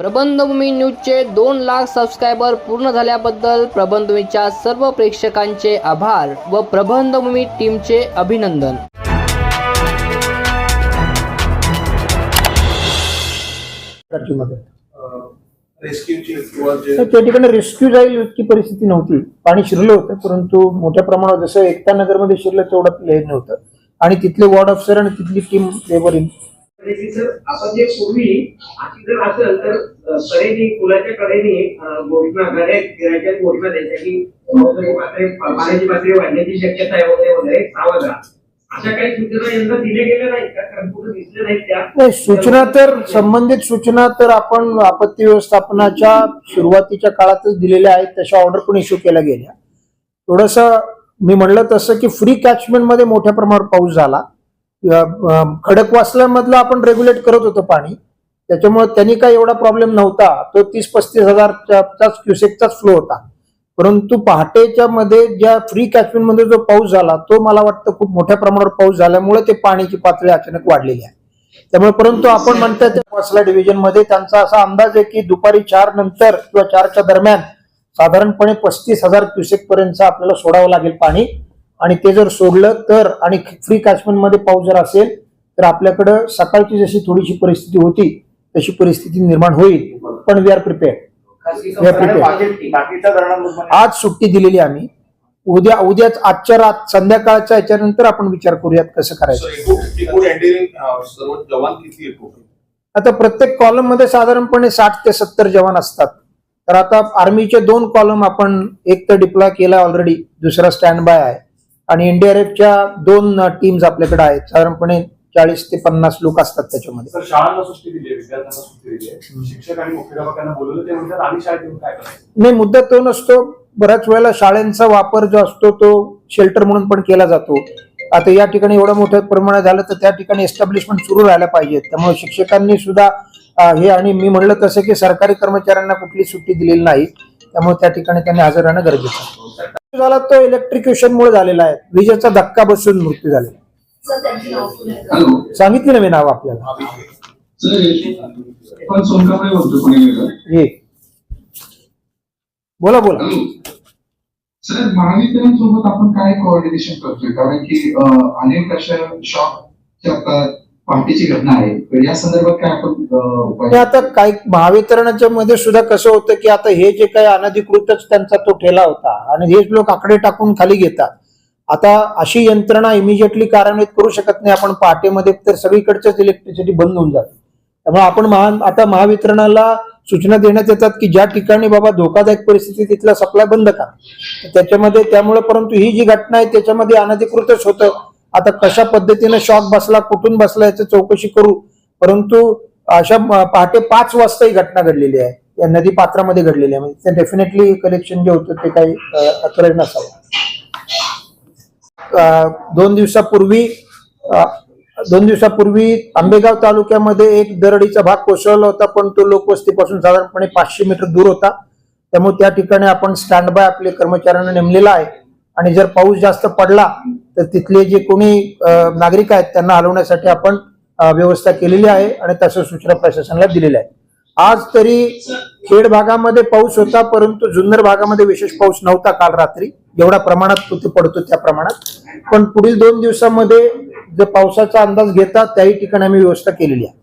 प्रबंधभूमी न्यूजचे दोन लाख सबस्क्रायबर पूर्ण झाल्याबद्दल प्रबंधभूमीच्या सर्व प्रेक्षकांचे आभार व प्रबंधभूमी टीमचे अभिनंदन. त्या ठिकाणी रेस्क्यू जाईल इतकी परिस्थिती नव्हती. पाणी शिरलं होतं परंतु मोठ्या प्रमाणावर जसं एकता नगरमध्ये शिरलं तेवढं हे नव्हतं. आणि तिथले वॉर्ड ऑफिसर आणि तिथली टीम लेबर आपण जे पूर्वी अशी जर असेल तर कडेने कडेने घोषणा घोषणा द्यायच्या की पाण्याची पातळी वाढण्याची शक्यता आहे वगैरे वगैरे सावध अशा काही सूचना यंदा दिल्या गेल्या नाहीत कारण कुठे दिसल्या नाहीत त्या. नाही सूचना तर संबंधित सूचना तर आपण आपत्ती व्यवस्थापनाच्या सुरुवातीच्या काळातच दिलेल्या आहेत तशा ऑर्डर पण इश्यू केल्या गेल्या. थोडस मी म्हणलं तसं की फ्री कॅचमेंटमध्ये मोठ्या प्रमाणावर पाऊस झाला. खडकवासल्यामधलं आपण रेग्युलेट करत होतो पाणी. त्याच्यामुळे त्यांनी काही एवढा प्रॉब्लेम नव्हता. तो तीस पस्तीस हजारचाच क्युसेकचाच फ्लो होता. परंतु पहाटेच्या मध्ये ज्या फ्री कॅचमेंटमध्ये जो पाऊस झाला तो मला वाटतं खूप मोठ्या प्रमाणावर पाऊस झाल्यामुळे ते पाण्याची पातळी अचानक वाढलेली आहे. त्यामुळे परंतु आपण म्हणतात त्या वासला डिव्हिजनमध्ये त्यांचा असा अंदाज आहे की दुपारी चार नंतर किंवा चारच्या दरम्यान साधारणपणे पस्तीस हजार क्युसेक पर्यंत आपल्याला सोडावं लागेल पाणी. आणि ते जर सोडलं तर आणि फ्री कॅचमेंटमध्ये पाऊस जर असेल तर आपल्याकडं सकाळची जशी थोडीशी परिस्थिती होती तशी परिस्थिती निर्माण होईल. पण वी आर प्रिपेअर्ड prepared. बाकीच्या धरणांमध्ये आज सुट्टी दिलेली आम्ही. उद्या उद्याच आजच्या रात संध्याकाळच्या याच्यानंतर आपण विचार करूयात कसं करायचं? आता प्रत्येक कॉलममध्ये साधारणपणे साठ ते सत्तर जवान असतात. तर आता आर्मीचे दोन कॉलम आपण एक तर डिप्लॉय केला ऑलरेडी दुसरा स्टँड बाय आहे. आणि एनडीआरएफच्या दोन टीम्स आपल्याकडे आहेत. साधारणपणे चाळीस ते पन्नास लोक असतात त्याच्यामध्ये. सर शाळांना सुट्टी दिली आहे विद्यार्थ्यांना सुट्टी दिली आहे. शिक्षक आणि मुख्याध्यापकांना बोलवलं ते म्हणतात आम्ही शाळेत येऊन काय करायचं नाही मुद्दा तो नसतो. बऱ्याच वेळेला शाळेंचा वापर जो असतो तो शेल्टर म्हणून पण केला जातो. आता या ठिकाणी एवढं मोठ्या प्रमाणात झालं तर त्या ठिकाणी एस्टॅब्लिशमेंट सुरू राहायला पाहिजेत त्यामुळे शिक्षकांनी सुद्धा हे आणि मी म्हणलं तसं की सरकारी कर्मचाऱ्यांना कुठली सुट्टी दिलेली नाही. त्यामुळे त्या ठिकाणी त्यांनी हजर राहणं गरजेचं आहे. झाला तो इलेक्ट्रिक्युशन मुळे झालेला आहे. विजेचा धक्का बसून मृत्यू झालेला सांगितलं ना मी नाव आपल्याला. बोला बोला. सर महावितरण सोबत आपण काय कोऑर्डिनेशन करतोय? कारण की अनेक अशा शॉकच्या आता पहाटेची घटना आहे. तर या संदर्भात काय आपण उपाय आता काही महावितरणाच्या मध्ये सुद्धा कसं होतं की आता हे जे काही अनधिकृतच त्यांचा तो ठेला होता आणि हेच लोक आकडे टाकून खाली घेतात. आता अशी यंत्रणा इमिजिएटली कार्यान्वित करू शकत नाही. आपण पहाटेमध्ये तर सगळीकडच्याच इलेक्ट्रिसिटी बंद होऊन जाते. त्यामुळे आपण महा आता महावितरणाला सूचना देण्यात येतात की ज्या ठिकाणी बाबा धोकादायक परिस्थिती तिथला सप्लाय बंद का त्याच्यामध्ये त्यामुळे परंतु ही जी घटना आहे त्याच्यामध्ये अनधिकृतच होतं. आता कशा पद्धतीने शॉक बसला कुठून बसला याची चौकशी करू? परंतु अशा पहाटे पाच वाजता ही घटना घडलेली आहे. या नदी पात्रामध्ये घडलेली आहे. म्हणजे ते डेफिनेटली कलेक्शन जे होतं ते काही अकराई नसावं. दोन दिवसापूर्वी दोन दिवसापूर्वी आंबेगाव तालुक्यामध्ये एक दरडीचा भाग कोसळला होता पण तो लोकवस्तीपासून साधारणपणे पाचशे मीटर दूर होता. त्यामुळे त्या ठिकाणी आपण स्टँड बाय आपले कर्मचाऱ्यांना नेमलेला आहे. आणि जर पाऊस जास्त पडला तर तिथले जे कोणी नागरिक आहेत त्यांना हलवण्यासाठी आपण व्यवस्था केलेली आहे आणि तसं सूचना प्रशासनाला दिलेल्या आहे आज तरी खेड भागामध्ये पाऊस होता परंतु जुन्नर भागामध्ये विशेष पाऊस नव्हता काल रात्री. जेवढ्या प्रमाणात तिथे पडतो त्या प्रमाणात. पण पुढील दोन दिवसामध्ये जर पावसाचा अंदाज घेता त्याही ठिकाणी आम्ही व्यवस्था केलेली आहे.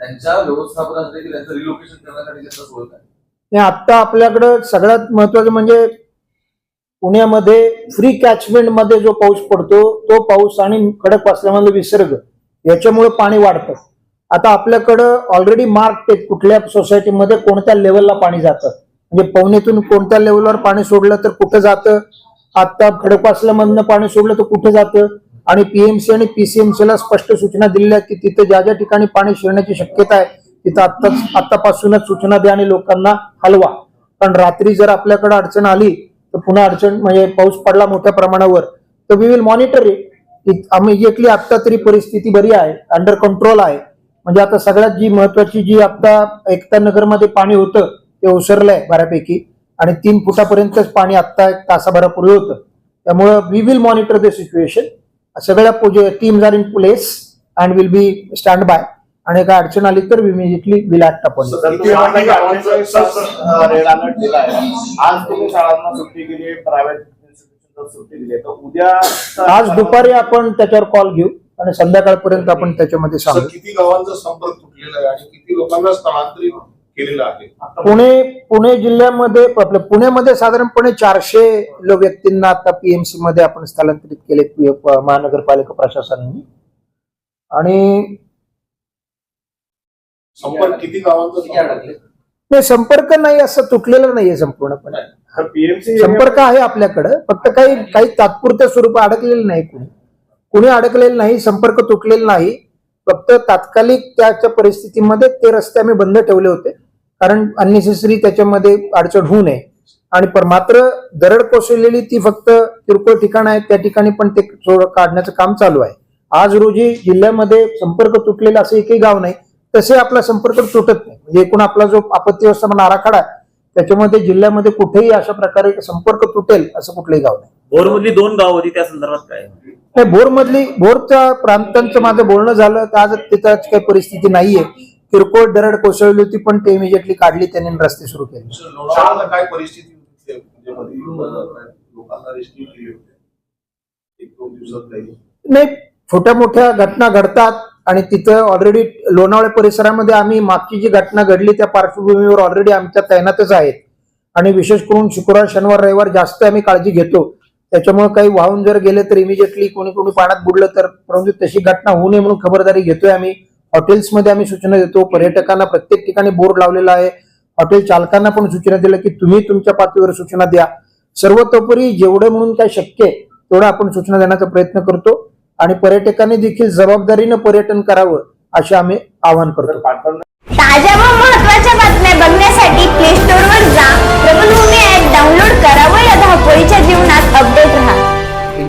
त्यांच्या व्यवस्थापनासाठी त्यांचं रिलोकेशन करण्यासाठी त्यांचा आणि आता आपल्याकडं सगळ्यात महत्वाचं म्हणजे पुण्यामध्ये फ्री कॅचमेंटमध्ये जो पाऊस पडतो तो पाऊस आणि खडक वाचल्यामध्ये विसर्ग याच्यामुळे पाणी वाढतं. आता आपल्याकडं ऑलरेडी मार्क आहेत कुठल्या सोसायटीमध्ये कोणत्या लेवलला पाणी जातं. म्हणजे पवनीतून कोणत्या लेवलवर पाणी सोडलं तर कुठं जातं? आता खडकवासल्यामधनं पाणी सोडलं तर कुठं जातं? आणि पीएमसी आणि पीसीएमसी ला स्पष्ट सूचना दिलेल्या की तिथे ज्या ज्या ठिकाणी पाणी शिरण्याची शक्यता आहे तिथं आत्ताच आतापासूनच सूचना द्या आणि लोकांना हलवा. पण रात्री जर आपल्याकडे अडचण आली तर पुन्हा अडचण म्हणजे पाऊस पडला मोठ्या प्रमाणावर. तर we will monitor it immediately आत्ता तरी परिस्थिती बरी आहे अंडर कंट्रोल आहे. म्हणजे आता सगळ्यात जी महत्वाची जी आता एकता नगरमध्ये पाणी होतं ते ओसरलंय बऱ्यापैकी. आणि तीन फुटापर्यंतच पाणी आता एक तासाभरापूर्वी होतं. त्यामुळं we will monitor the situation सगळ्या teams are in place and will be stand by आणि काय अडचण आली तर इमिजिएटली विल ऍक्ट अपॉन आज तुम्ही शाळांना सुट्टी दिली प्रायव्हेट आज दुपारी आपण त्याच्यावर कॉल घेऊ आणि संध्याकाळपर्यंत आपण त्याच्यामध्ये सांगू. किती गावांचा संपर्क तुटलेला आहे आणि किती लोकांना स्थलांतरित केलेलं आहे. पुणे पुणे जिल्ह्यामध्ये आपल्या पुण्यामध्ये साधारणपणे चारशे लो व्यक्तींना आता पीएमसी मध्ये आपण स्थलांतरित केले महानगरपालिका प्रशासनाने. आणि संपर्क किती गावांचा? नाही संपर्क नाही असं तुटलेलं नाहीये संपूर्णपणे. संपर्क आहे आपल्याकडं फक्त काही काही तात्पुरत्या स्वरूप अडकलेलं नाही कुणी. कुणी अडकलेलं नाही संपर्क तुटलेला नाही. फक्त तात्कालिक त्याच्या परिस्थितीमध्ये ते रस्ते आम्ही बंद ठेवले होते. कारण अननेसेसरी त्याच्यामध्ये अडचण होऊ नये. आणि पर मात्र दरड कोसळलेली ती फक्त किरकोळ ठिकाण आहेत त्या ठिकाणी पण ते काढण्याचं काम चालू आहे. आज रोजी जिल्ह्यामध्ये संपर्क तुटलेला असं एकही गाव नाही तसे आपला संपर्क तुटत नाही. म्हणजे एकूण आपला जो आपत्ती व्यवस्थापन आराखडा आहे त्याच्यामध्ये जिल्ह्यामध्ये कुठेही अशा प्रकारे संपर्क तुटेल असं कुठलंही गाव नाही. भोरमधली दोन गाव होती त्या संदर्भात काय? नाही भोरमधली भोरच्या प्रांतांचं माझं बोलणं झालं तर आज तिथं काही परिस्थिती नाहीये. किरकोळ दरड कोसळली होती पण ते इमिजिएटली काढली त्यांनी रस्ते सुरू केले. लोणावळ्याला काय परिस्थिती होती? म्हणजे मध्ये, अं, लोकांना रेस्क्यू केली होती. एक दोन दिवसात काही. नाही छोट्या मोठ्या घटना घडतात आणि तिथं ऑलरेडी लोणावळा परिसरामध्ये आम्ही मागची जी घटना घडली त्या पार्श्वभूमीवर ऑलरेडी आमच्या तैनातच आहेत. आणि विशेष करून शुक्रवार शनिवार रविवार जास्त आम्ही काळजी घेतो. त्याच्यामुळे काही वाहून जर गेले तर इमिजिएटली कोणी कोणी पाण्यात बुडलं तर परंतु तशी घटना होऊ नये म्हणून खबरदारी घेतोय आम्ही. हॉटेल्समध्ये आम्ही सूचना देतो पर्यटकांना प्रत्येक ठिकाणी बोर्ड लावलेला आहे. हॉटेल चालकांना पण सूचना दिल्या की तुम्ही तुमच्या पातळीवर सूचना द्या. सर्वतोपरी जेवढं म्हणून काय शक्य आहे तेवढं आपण सूचना देण्याचा प्रयत्न करतो आणि पर्यटकांनी देखील जबाबदारीनं पर्यटन करावं असे आम्ही आवाहन करतो. ताज्या व महत्त्वाच्या बातम्या बघण्यासाठी प्ले स्टोअर वर जा. प्रबलभूमी ऍप डाउनलोड करावं या धावपळीच्या जीवनात अपडेट राहा.